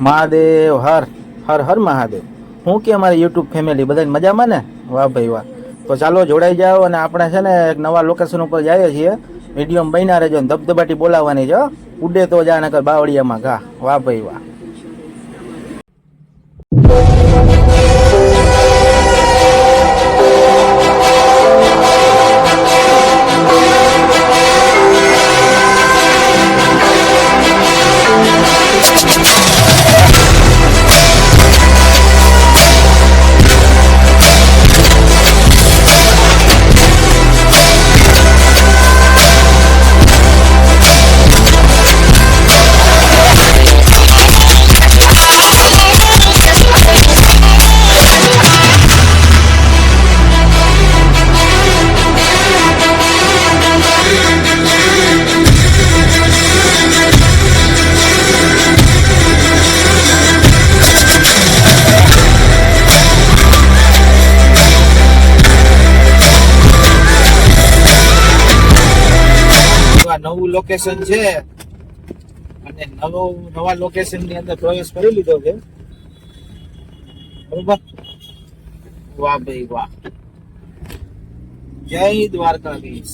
મહાદેવ, હર હર હર મહાદેવ. હું કે અમારી યુટ્યુબ ફેમિલી બધાને મજામાં ને? વાહ ભાઈ વાહ. તો ચાલો જોડાઈ જાઓ અને આપણે છે ને એક નવા લોકેશન ઉપર જઈએ છીએ. મીડિયમ બન્યા રહેજો ધબધબાટી બોલાવવાની છે ઉડે તો જા, નકર બાવળિયામાં ઘા. વાહ ભાઈ વાહ. નવું લોકેશન છે. અને નવો, નવા લોકેશનની અંદર પ્રવેશ કરી લીધો છે. બરોબર? વાહ ભાઈ વાહ. જય દ્વારકાધીશ.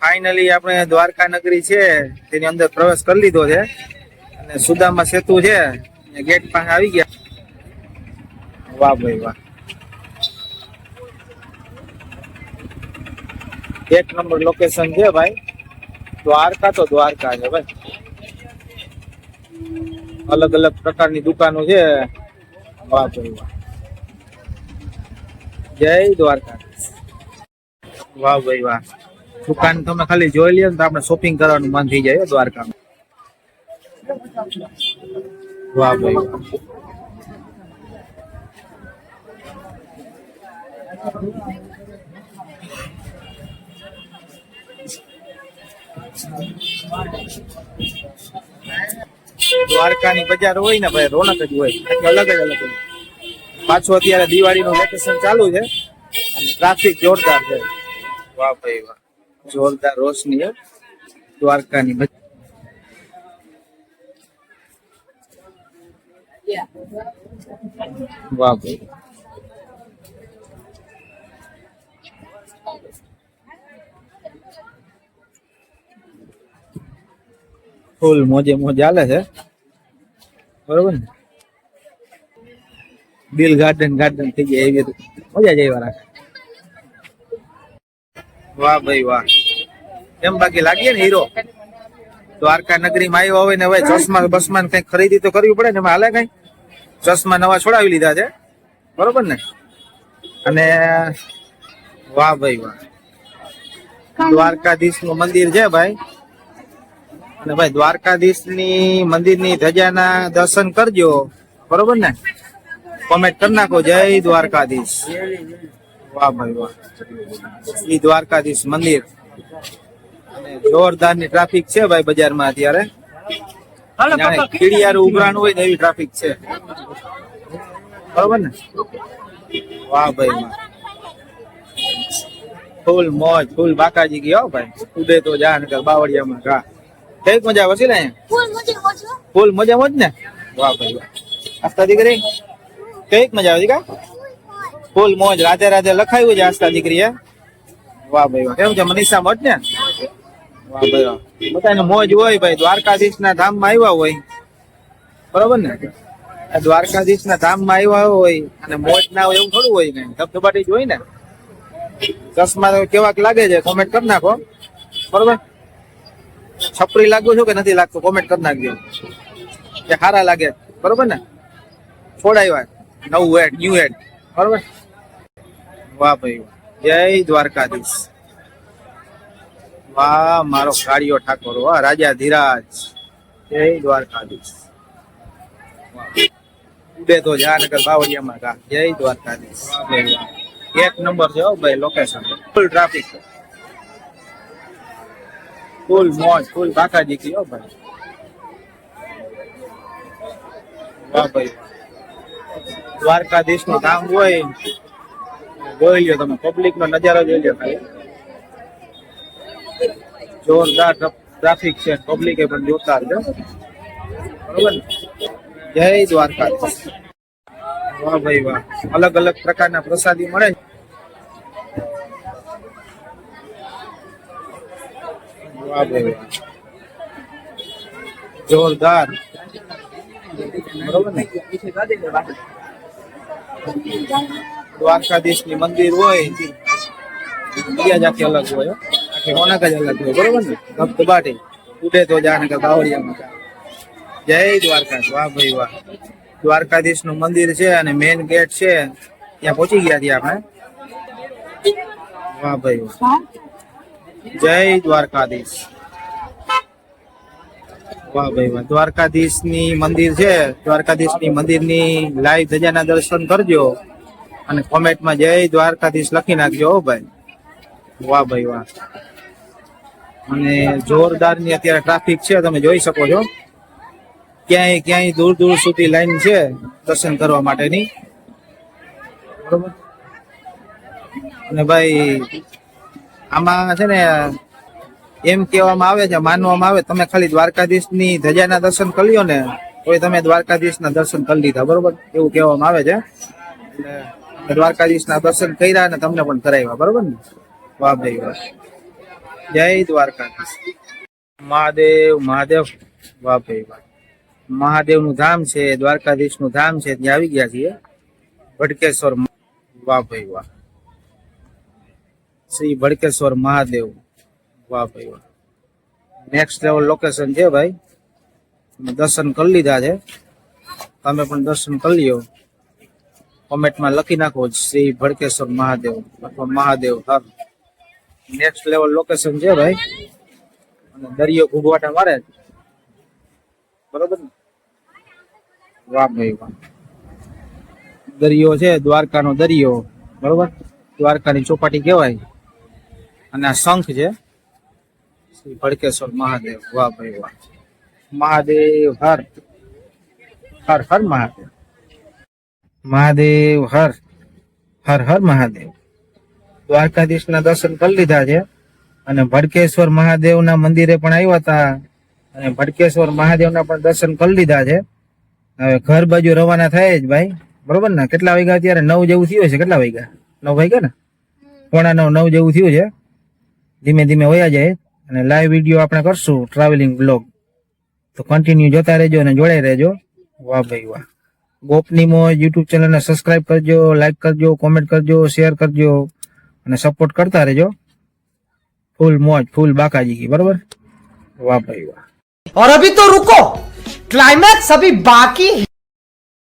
ફાઇનલી આપણે દ્વારકા નગરી છે, તેની અંદર પ્રવેશ કરી લીધો છે. અને સુદામા સેતુ છે ગેટ પાસે આવી ગયા. વાહ ભાઈ વાહ. એક નંબર લોકેશન છે ભાઈ. દ્વારકા તો દ્વારકા છે ભાઈ. અલગ અલગ પ્રકારની દુકાનો છે. વાહ ભાઈ વાહ. જય દ્વારકા વાહ ભાઈ વાહ. દુકાન તમે ખાલી જોઈ લે તો આપણે શોપિંગ કરવાનું મન થઈ જાય દ્વારકામાં. વાહ ભાઈ વાહ. દ્વારકાની બજાર હોય ને ભાઈ, રોનક જ હોય. અલગ જ અલગ પાછું અત્યારે દિવાળીનું વેકેશન ચાલુ છે. અને ટ્રાફિક જોરદાર છે. વાહ ભાઈ વાહ. જોરદાર રોશની દ્વારકાની બજાર. વાહ ભાઈ. ફૂલ મોજે મોજ હાલે છે. બરોબર ને? દિલ ગાર્ડન ગાર્ડન થઈ ગયા, એવી મજા જ આવ્યા રાખે. વાહ ભાઈ વાહ. કેમ બાકી લાગીએ ને હીરો? દ્વારકા નગરી માં આવ્યો હોય ને હવે ચશ્મા બસમા ને કઈ ખરીદી તો કરવી પડે ને એમાં હાલે કઈ? ચશ્મા નવા છોડાવી લીધા છે. બરોબર ને? અને વાહ ભાઈ વાહ. દ્વારકાધીશનું મંદિર છે ભાઈ. અને ભાઈ દ્વારકાધીશની મંદિરની ધજાના દર્શન કરજો. બરોબર ને? કોમેન્ટ કરી નાખો. જય દ્વારકાધીશ. વાહ ભાઈ વાહ. શ્રી દ્વારકાધીશ મંદિર. અને જોરદારની ટ્રાફિક છે ભાઈ બજારમાં અત્યારે. કીડિયારું ઉભરાણું હોય ને એવી ટ્રાફિક છે. બરોબર ને? વાહ ભાઈ વાહ. ફૂલ મોજ ફૂલ બાકાજી ગયો ભાઈ. ઉડે તો જા નકર બાવળિયામાં કા કંઈક મજા આવે છે ને ફૂલ મજે મજો ને? વાહ ભાઈ વાહ. આસ્તા દીકરી? કંઈક મજા આવે છે કા? ફૂલ મોજ રાધે રાધે લખાયું છે આસ્તા દીકરી હે? વાહ ભાઈ વાહ. કેમ છે મનીષા મોજ ને? વાહ ભાઈ વાહ. બધાને મોજ હોય ભાઈ. દ્વારકાધીશ ના ધામમાં આવ્યા હોય. બરોબર ને? આ દ્વારકાધીશ ના ધામમાં આવ્યા હોય અને મોજ ના હોય એવું થોડું હોય ને. ધબધબાટી જ હોય ને? ચશ્મા તો કેવાક લાગે છે કોમેન્ટ કરી નાખો. બરોબર? છપરી લાગુ છું કે નથી લાગતું? કોમેન્ટ કરી નાખજો. કે સારા લાગે. બરોબર ને? છોડાવ્યા. નવું હેડ ન્યુ હેડ બરોબર? વાહ ભાઈ વાહ. જય દ્વારકાધીશ. વાહ, મારો કાળિયો ઠાકોર. વાહ, રાજા ધીરાજ. જય દ્વારકાધીશ. વાહ. ઉડે તો જાનગર બાવળિયામાં કા જય દ્વારકાધીશ. વાહ ભાઈ વાહ. એક નંબર છે ભાઈ લોકેશન ફૂલ ટ્રાફિક ફૂલ મોજ ફૂલ બાકાજી કી ભાઈ. વાહ ભાઈ. દ્વારકાધીશનું ધામ હોય, જોઈ લ્યો તમે પબ્લિક નો નજારો જોઈ લ્યો ખાલી. જોરદાર ટ્રાફિક છે પબ્લિકે પણ જોતા બરોબર જય દ્વારકા વાહ ભાઈ વાહ. અલગ અલગ પ્રકારના પ્રસાદી મળે. વાહ ભાઈ જોરદાર. દ્વારકાધીશની? મંદિર હોય બીજા જાતિ અલગ હોય. આખી ઓનક જ અલગ હોય. બરોબર ને? ધબધબાટી ઉડે તો જાણે કે બાવળિયામાં. જય દ્વારકા વાહ ભાઈ વાહ. દ્વારકાધીશનું મંદિર છે અને મેઇન ગેટ છે. ત્યાં પહોંચી ગયા છીએ આપણે. વાહ ભાઈ જય દ્વારકાધીશ. વાહ ભાઈ વાહ. દ્વારકાધીશની મંદિર છે. દ્વારકાધીશની મંદિરની લાઈવ ધજાના દર્શન કરજો અને કોમેન્ટમાં જય દ્વારકાધીશ લખી નાખજો હો ભાઈ. વાહ ભાઈ વાહ. અને જોરદારની અત્યારે ટ્રાફિક છે, તમે જોઈ શકો છો. ક્યાંય ક્યાંય દૂર દૂર સુધી લાઈન છે દર્શન કરવા માટેની? બરોબર. અને ભાઈ, આમાં છે ને, એમ કહેવામાં આવે છે, માનવામાં આવે, તમે ખાલી દ્વારકાધીશની ધજાના દર્શન કરી લ્યો ને તો તમે દ્વારકાધીશ ના દર્શન કરી લીધા, બરોબર? એવું કહેવામાં આવે છે. દ્વારકાધીશ ના દર્શન કર્યા ને તમને પણ કરાવ્યા, બરોબર ને? વાહ ભાઈ વાહ. જય દ્વારકાધીશ. મહાદેવ મહાદેવ. વાહ ભાઈ વાહ. મહાદેવનું ધામ છે દ્વારકાધીશનું ધામ છે, ત્યાં આવી ગયા છીએ. ભટકેશ્વર વાહ ભાઈ વાહ. શ્રી ભડકેશ્વર મહાદેવ. વાહ ભાઈ વાહ. નેક્સ્ટ લેવલ લોકેશન છે ભાઈ. દર્શન કરી લીધા છે. તમે પણ દર્શન કરી લ્યો. કોમેન્ટમાં લખી નાખો શ્રી ભડકેશ્વર મહાદેવ અથવા Mahadev Har. Next level location છે ભાઈ. અને દરિયો ઘૂઘવાટા મારે બરોબર ને? વાહ ભાઈ વાહ. દરિયો છે, દ્વારકાનો દરિયો, બરોબર? દ્વારકાની ચોપાટી કહેવાય. અને આ શંખ છે, શ્રી ભડકેશ્વર મહાદેવ. વાહ ભાઈ વાહ. મહાદેવ હર. હર હર મહાદેવ. મહાદેવ હર. હર હર મહાદેવ. દ્વારકાધીશના દર્શન કરી લીધા છે. અને ભડકેશ્વર મહાદેવના મંદિરે પણ આવ્યા હતા. અને ભડકેશ્વર મહાદેવના પણ દર્શન કરી લીધા છે. હવે ઘર બાજુ રવાના થાય જ ભાઈ. બરોબર ને? કેટલા વાગ્યા અત્યારે? નવ જેવું થયું છે કેટલા વાગ્યા? નવ વાગ્યા ને? પોણા નવ નવ જેવું થયું છે. ધીમે ધીમે વયા જાય. અને લાઈવ વીડિયો આપણે કરશું ટ્રાવેલિંગ બ્લોગ તો કન્ટિન્યુ જોતા રહેજો અને જોડાઈ રહેજો. વાહ ભાઈ વાહ. ગોપની મોજ યુટ્યુબ ચેનલને સબસ્ક્રાઇબ કરજો લાઈક કરજો કોમેન્ટ કરજો શેર કરજો. અને સપોર્ટ કરતા રહેજો. ફૂલ મોજ ફૂલ બાકાજી બરોબર? વાહ ભાઈ વાહ. और अभी तो रुको क्लाइमैक्स अभी बाकी है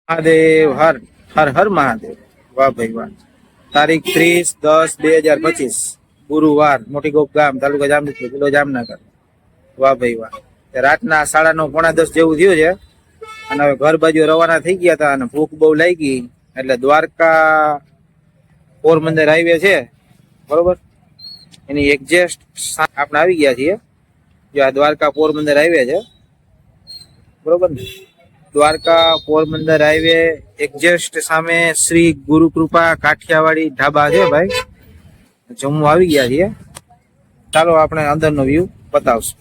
મહાદેવ હર હર હર મહાદેવ વાહ ભાઈ વાહ તારીખ ત્રીસ દસ બે હજાર પચીસ ગુરુવાર મોટી ગોપ ગામ તાલુકા જામનગર જિલ્લો જામનગર વાહ ભાઈ વાહ તે રાતના સાડા નવ પોણા દસ જેવું થયું છે અને હવે ઘર બાજુ રવાના થઈ ગયા હતા અને ભૂખ બહુ લાગી એટલે દ્વારકા પોરબંદર હાઈવે છે બરોબર એની એક્ઝેસ્ટ આપણે આવી ગયા છીએ જો આ દ્વારકા પોરબંદર હાઈવે છે બરોબર ને? દ્વારકા પોરબંદર હાઈવે એક્ઝેસ્ટ સામે શ્રી ગુરુ કૃપા કાઠિયાવાડી ઢાબા છે ભાઈ. જમવા આવી ગયા છીએ, ચાલો આપણે અંદરનો વ્યૂ બતાવશું.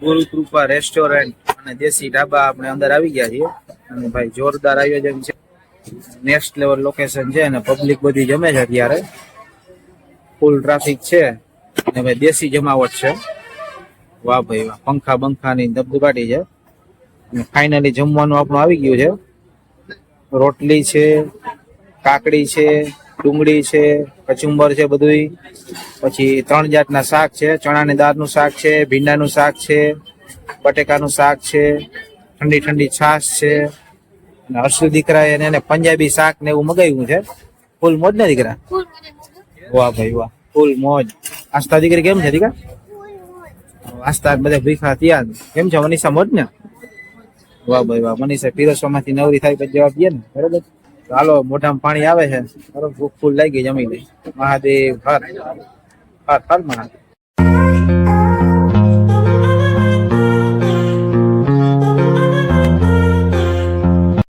ગુરુ કૃપા રેસ્ટોરન્ટ અને દેશી ઢાબા આપણે અંદર આવી ગયા છીએ. અને ભાઈ જોરદાર આયોજન છે. નેક્સ્ટ લેવલ લોકેશન છે અને પબ્લિક બધી જમે છે અત્યારે. ફૂલ ટ્રાફિક છે. અને ભાઈ દેશી જમાવટ છે. વાહ ભાઈ વાહ. પંખા બંખાની ધબધબાટી છે. ફાઇનલી જમવાનું આપણું આવી ગયું છે. રોટલી છે કાકડી છે ડુંગળી છે કચુંબર છે બધુંય. પછી ત્રણ જાતના શાક છે ચણાની દાળનું શાક છે ભીંડાનું શાક છે બટેકાનું શાક છે ઠંડી ઠંડી છાશ છે. અને હર્ષુ દીકરા એને પંજાબી શાક ને એવું મગાવ્યું છે. ફૂલ મોજ ને દીકરા? વાહ ભાઈ વાહ ફૂલ મોજ. આસ્તા દીકરી કેમ છે દીકરા? આસ્તા બધા ભીખા ત્યાં કેમ છે મનીષા મોજ ને? વાહ ભાઈ વાહ મનીષા પીરસવામાંથી નવરી થાય પછી જવાબ દે ને, બરોબર? ચાલો મોઢામાં પાણી આવે છે. બરોબર, ભૂખ ફૂલ લાગી જમી લઈ મહાદેવ, હર. હર હર, મહાદેવ.